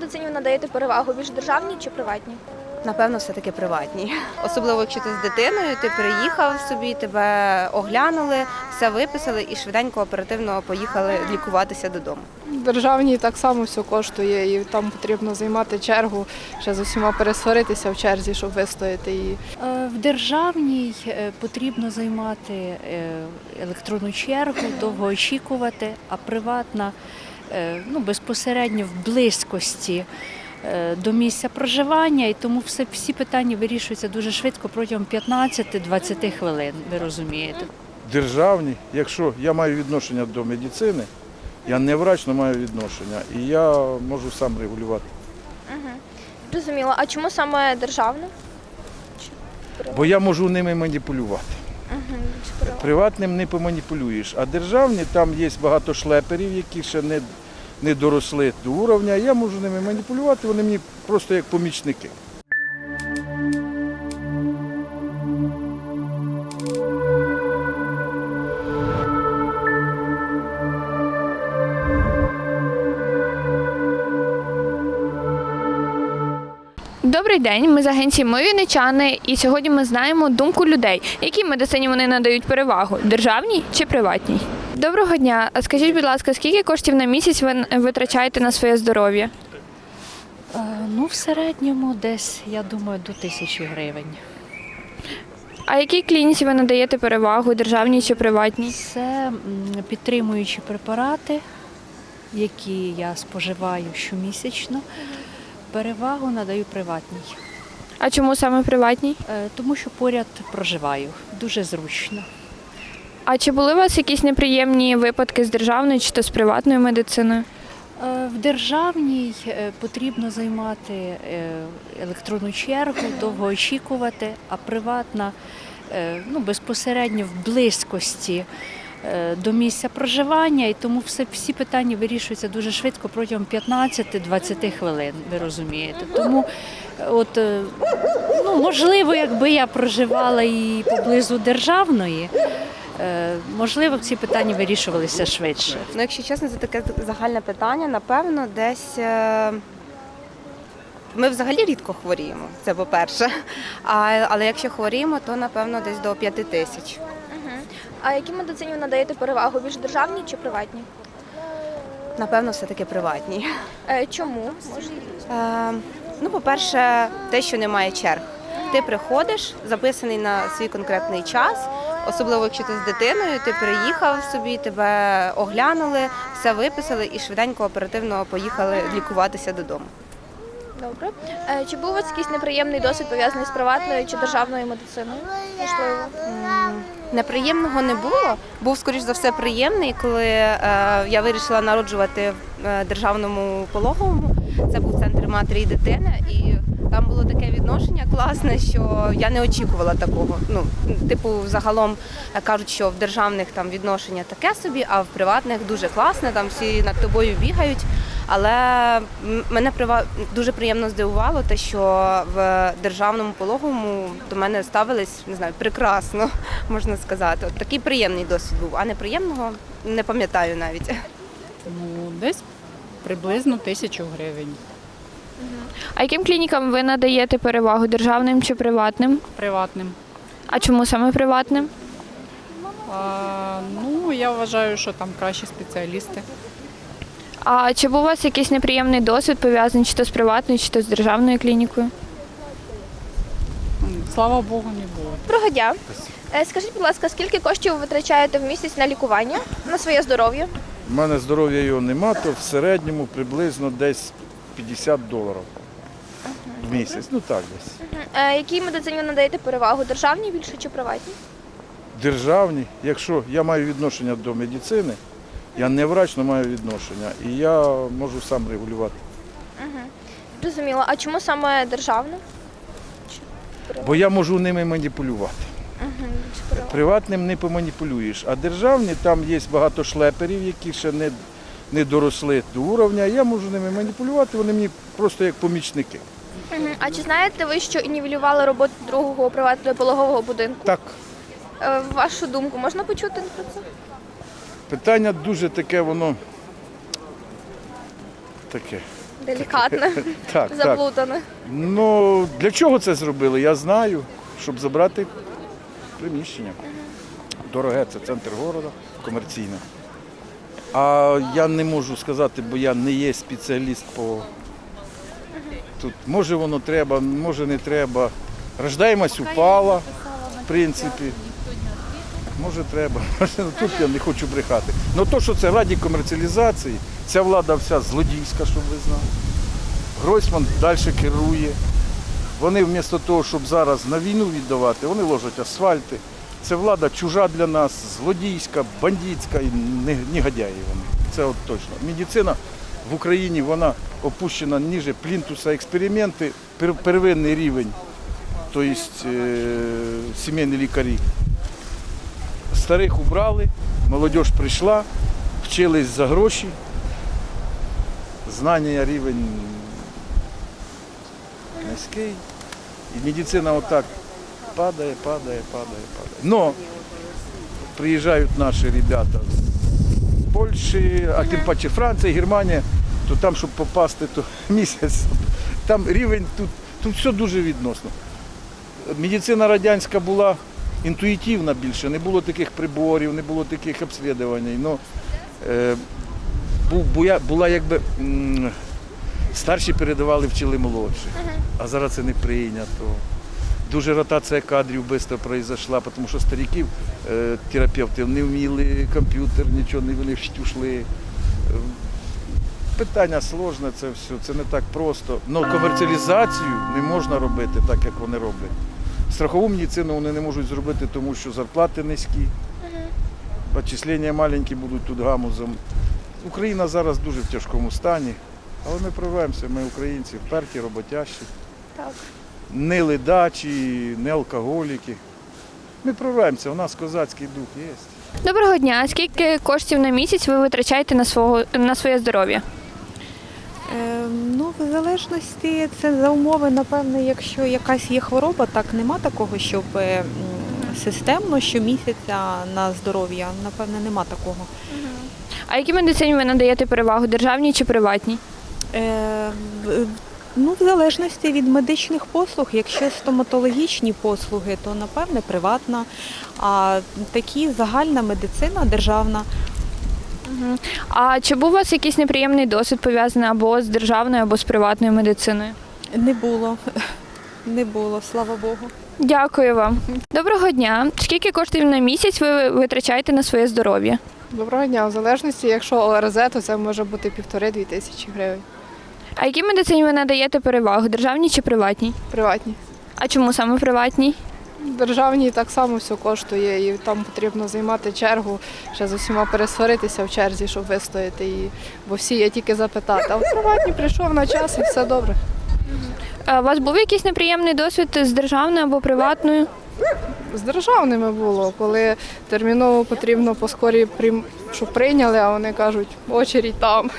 медицині ви надаєте перевагу? Більш державній чи приватній? Напевно, все-таки приватні. Особливо, якщо ти з дитиною, ти приїхав собі, тебе оглянули, все виписали і швиденько оперативно поїхали лікуватися додому. Державній так само все коштує, і там потрібно займати чергу, ще з усіма пересваритися в черзі, щоб вистояти її. Е, В державній е, потрібно займати е, електронну чергу, довго очікувати, а приватна ну, безпосередньо в близькості е, до місця проживання, і тому все, всі питання вирішуються дуже швидко протягом 15-20 хвилин, ви розумієте. державні. Якщо я маю відношення до медицини, я не врач, але маю відношення. І я можу сам регулювати. Зрозуміло. А чому саме державна? Бо я можу ними маніпулювати. Приватним не поманіпулюєш. А державні там є багато шлеперів, які ще не, не доросли до уровня. Я можу ними маніпулювати, вони мені просто як помічники. Добрий день, ми з агенції Ми Вінничани, і сьогодні ми знаємо думку людей, якій медицині вони надають перевагу державній чи приватній. Доброго дня. А Скажіть, будь ласка, скільки коштів на місяць ви витрачаєте на своє здоров'я? Е, Ну, в середньому десь, я думаю, до тисячі гривень. А якій клініці ви надаєте перевагу державній чи приватній? Це підтримуючі препарати, які я споживаю щомісячно. Перевагу надаю приватній, А чому саме приватній? Е, тому що поряд проживаю. Дуже зручно. А чи були у вас якісь неприємні випадки з державною чи то з приватною медициною? Е, В державній е, потрібно займати е, електронну чергу, довго очікувати, а приватна ну, безпосередньо в близькості до місця проживання, і тому все, всі питання вирішуються дуже швидко протягом 15-20 хвилин, ви розумієте. Тому от, ну, можливо, якби я проживала і поблизу державної, можливо, ці питання вирішувалися швидше. Ну, якщо чесно, це таке загальне питання, напевно, десь. е, Ми взагалі рідко хворіємо, це по-перше. А, але якщо хворіємо, то напевно десь до 5 тисяч. А якій медицині ви надаєте перевагу? Більш державній чи приватній? Напевно, все-таки приватні. Е, чому? Може, Е, ну, по-перше, те, що немає черг. Ти приходиш, записаний на свій конкретний час, особливо якщо ти з дитиною, ти приїхав собі, тебе оглянули, все виписали і швиденько оперативно поїхали лікуватися додому. Добре. Е, чи був у вас якийсь неприємний досвід пов'язаний з приватною чи державною медициною? Можливо. Неприємного не було. Був, скоріш за все, приємний, коли е, я вирішила народжувати в е, державному пологовому. Це був центр матері і дитини, і там було таке відношення класне, що я не очікувала такого. Ну, типу, загалом е, кажуть, що в державних там відношення таке собі, а в приватних дуже класне, там всі над тобою бігають. Але мене дуже приємно здивувало те, що в державному пологовому до мене ставились не знаю, прекрасно, можна сказати. От такий приємний досвід був, а неприємного не пам'ятаю навіть. Ну, десь приблизно тисячу гривень. А яким клінікам ви надаєте перевагу державним чи приватним? Приватним. А чому саме приватним? А, ну, я вважаю, що там кращі спеціалісти. А чи був у вас якийсь неприємний досвід пов'язаний чи то з приватною, чи то з державною клінікою? Слава Богу, не було. Доброго дня. Е, скажіть, будь ласка, скільки коштів ви витрачаєте в місяць на лікування, на своє здоров'я? У мене здоров'я його нема, то в середньому приблизно десь 50 доларів в місяць. Ну так десь. Е, якій медицині ви надаєте перевагу? Державній більше чи приватній? Державні. Якщо я маю відношення до медицини, я не врач, але маю відношення. І я можу сам регулювати. Зрозуміло. А чому саме державна? Бо я можу ними маніпулювати. Приватним не поманіпулюєш. А державні там є багато шлеперів, які ще не, не доросли до уровня. Я можу ними маніпулювати, вони мені просто як помічники. А чи знаєте ви, що нівелювали роботу другого приватного пологового будинку? Так, Е, вашу думку можна почути про це? питання дуже таке, воно таке. Делікатне, Так, так. заплутане. Ну, для чого це зробили, я знаю, щоб забрати приміщення. Дороге, це центр города, комерційне. А я не можу сказати, бо я не є спеціаліст по. Тут може воно треба, може не треба. Рождаємость упала, в принципі. Може треба. Ну, Тут я не хочу брехати. Ну то, що це раді комерціалізації, ця влада вся злодійська, щоб ви знали. Гройсман далі керує. Вони вмісто того, щоб зараз на війну віддавати, вони ложать асфальти. Це влада чужа для нас, злодійська, бандитська не- негодяї вони. Це от точно. Медицина в Україні вона опущена ніже плінтуса експерименти, первинний рівень, тобто сімейні лікарі. Старих убрали, молодь прийшла, вчились за гроші, знання рівень низький. І медицина отак падає, падає, падає, падає. Но приїжджають наші ребята з Польщі, а тим паче Франція, Германія, то там, щоб попасти, то місяць. Там рівень, тут, тут все дуже відносно. Медицина радянська була інтуїтивна більше, не було таких приборів, не було таких обслідувань. Ну, е, був, буя- була якби старші передавали, вчили молодших, а зараз це не прийнято. Дуже ротація кадрів швидко пройшла, тому що стариків е, терапевти не вміли, комп'ютер, нічого не всі ушли. Е, Питання сложне, це все, це не так просто. Ну, комерціалізацію не можна робити так, як вони роблять. Страхову медицину вони не можуть зробити, тому що зарплати низькі, відчислення маленькі будуть тут гамузом. Україна зараз дуже в тяжкому стані, але ми прориваємося, ми українці, вперті, роботящі. Так. Не ледачі, не алкоголіки. Ми прориваємося, у нас козацький дух є. Доброго дня. Скільки коштів на місяць ви витрачаєте на свого на своє здоров'я? Е, Ну, в залежності це за умови, напевне, якщо якась є хвороба, так нема такого, щоб е, системно щомісяця на здоров'я. Напевне, нема такого. А якій медицині ви надаєте перевагу державній чи приватній? Е, Ну, в залежності від медичних послуг, якщо стоматологічні послуги, то напевне приватна. А такі загальна медицина державна. А чи був у вас якийсь неприємний досвід пов'язаний або з державною, або з приватною медициною? Не було. Не було, слава Богу. Дякую вам. Доброго дня. Скільки коштів на місяць ви витрачаєте на своє здоров'я? Доброго дня. В залежності, якщо ОРЗ, то це може бути півтори-дві тисячі гривень. А якій медицині ви надаєте перевагу державній чи приватній? Приватні. А чому саме приватній? Державні так само все коштує, і там потрібно займати чергу, ще з усіма пересваритися в черзі, щоб вистояти. І... Бо всі є тільки запитати. А в приватні прийшов на час і все добре. А у вас був якийсь неприємний досвід з державною або приватною? З державними було, коли терміново потрібно поскорі щоб прийняли, а вони кажуть, очередь там.